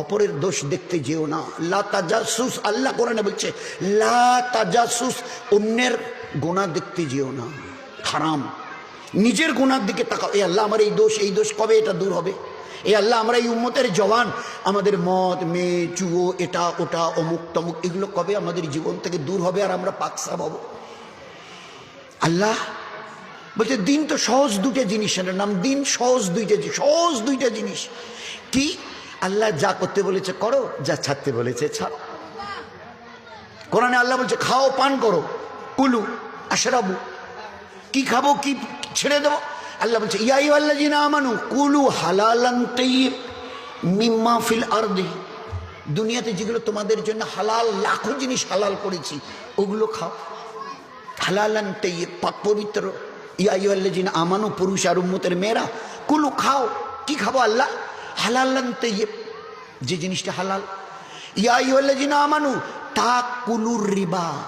অপরের দোষ দেখতে যেও না। লা তাজাসুস, আল্লাহ কোরআনে বলছে, লা তাজাসুস, অন্যের গোনা দেখতে যেও না। হারাম। নিজের গোনার দিকে তাকাও। এ আল্লাহ, আমার এই দোষ এই দোষ কবে এটা দূর হবে? এ আল্লাহ, আমরা এই উম্মতের জওয়ান। আমাদের মদ, মেয়ে, চুয়ো, এটা, ওটা, অমুক, তমুক, এগুলো কবে আমাদের জীবন থেকে দূর হবে আর আমরা পাকসা পাবো আল্লাহ বলছে, দিন তো সহজ দুটো জিনিসের নাম। দিন সহজ দুইটা সহজ দুইটা জিনিস। কি? আল্লাহ যা করতে বলেছে করো, যা ছাড়তে বলেছে ছাড়ো। কোরআনে আল্লাহ বলছে, খাও, পান করো, কুলু, আশরাবু, কি খাব, কি ছেড়ে দেবো? আল্লাহ বলছে ইয়াই আল্লাহ জিনা আমানু, কুলু হালালান তাইয়িব মিম্মা ফিল আরদি। দুনিয়াতে যেগুলো তোমাদের জন্য হালাল, লাখো জিনিস হালাল করেছি, ওগুলো খাও। হালালান পাক পবিত্র। ইয়াই আল্লাহ জিনা আমানু, পুরুষ আর উম্মতের মেয়েরা, কুলু খাও, কি খাব আল্লাহ? হালালান তাইয়িব যে জিনিসটা হালাল। জিনা আমানু তা কুলুর রিবা।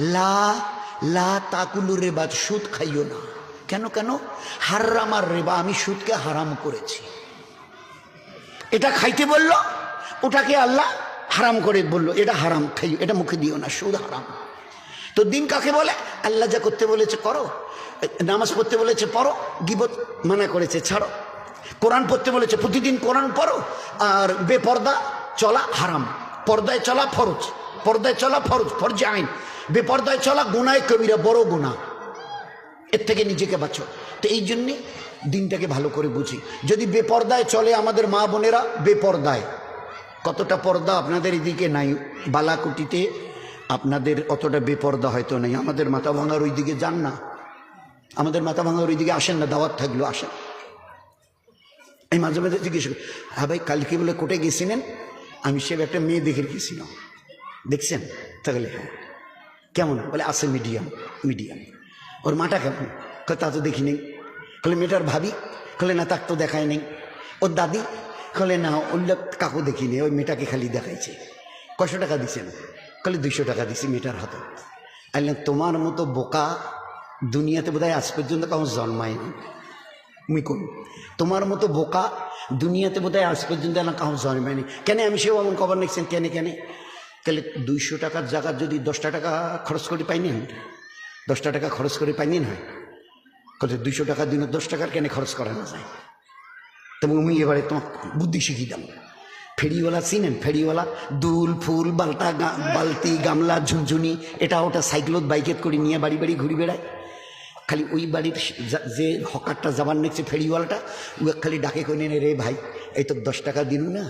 লা লা তাকুলুর রেবা, সুদ খাইও না। কেন কেন? হারাম আর রেবা, আমি সুদকে হারাম করেছি। এটা খাইতে বলল, ওটাকে আল্লাহ হারাম করে বলল, এটা হারাম খাইও, এটা মুখে দিও না, সুদ হারাম। তো দিন কাকে বলে? আল্লাহ যা করতে বলেছে, করো। নামাজ পড়তে বলেছে, পড়ো, গিবত মানা করেছে, ছাড়ো। কোরআন পড়তে বলেছে, প্রতিদিন কোরআন পড়ো আর বেপর্দা চলা হারাম। পর্দায় চলা ফরজ, পর্দায় চলা ফরজ, ফরজে আইন। বেপর্দায় চলা গুনায় কবিরা বড় গুণা এর থেকে নিজেকে বাঁচো। তো এই জন্যে দিনটাকে ভালো করে বুঝি। যদি বেপর্দায় চলে আমাদের মা বোনেরা, বেপর্দায়। কতটা পর্দা আপনাদের এদিকে নাই, বালাকুটিতে আপনাদের অতটা বেপর্দা হয়তো নেই। আমাদের মাথা ভাঙার ওই দিকে যান না। আমাদের মাথা ভাঙার ওই দিকে আসেন না, দাওয়াত থাকল আসেন। এই মাঝে মাঝে জিজ্ঞেস করি হ্যাঁ ভাই, কালকে বলে কোর্টে গেছিলেন? আমি সে একটা মেয়ে দেখে গেছিলাম দেখছেন? তাহলে হ্যাঁ। কেমন? বলে, আছে মিডিয়াম মিডিয়াম। ওর মাটা কেমন? তা তো দেখি নেই। কলে মেয়েটার ভাবি? কলে না তাক তো দেখায় নেই। ওর দাদি? কলে না লোক কাকু দেখি নেই, ওই মেয়েটাকে খালি দেখাইছে। কশো টাকা দিছেন? কলে দুইশো টাকা দিছি মেয়েটার হাতে। আইলেন তোমার মতো বোকা দুনিয়াতে বোধহয় আজ পর্যন্ত কাউ জন্মায়নি। মুই কোন তোমার মতো বোকা দুনিয়াতে বোধহয় আজ পর্যন্ত না কাউ জন্মায়নি কেন আমি সেও এমন খবর নিচ্ছেন, কেন কেন? তাহলে দুইশো টাকার জায়গার যদি দশটা টাকা খরচ করে পাইনি হয়? দশটা টাকা খরচ করে পাইনি হয়? দুইশো টাকা দিনে, দশ টাকার কেন খরচ করা না যায়? তবে আমি এবারে তোমার বুদ্ধি শিখিয়ে দাম ফেরিওয়ালা চিনেন? ফেরিওয়ালা দুল, ফুল, বালতা বালতি, গামলা, ঝুনঝুনি, এটা ওটা সাইকেলত বাইকেত করে নিয়ে বাড়ি বাড়ি ঘুরি বেড়ায়। খালি ওই বাড়ির যে হকারটা জামান নিচ্ছে ফেরিওয়ালাটা ও খালি ডাকে করে নে রে ভাই, এই তো দশ টাকা দিন না।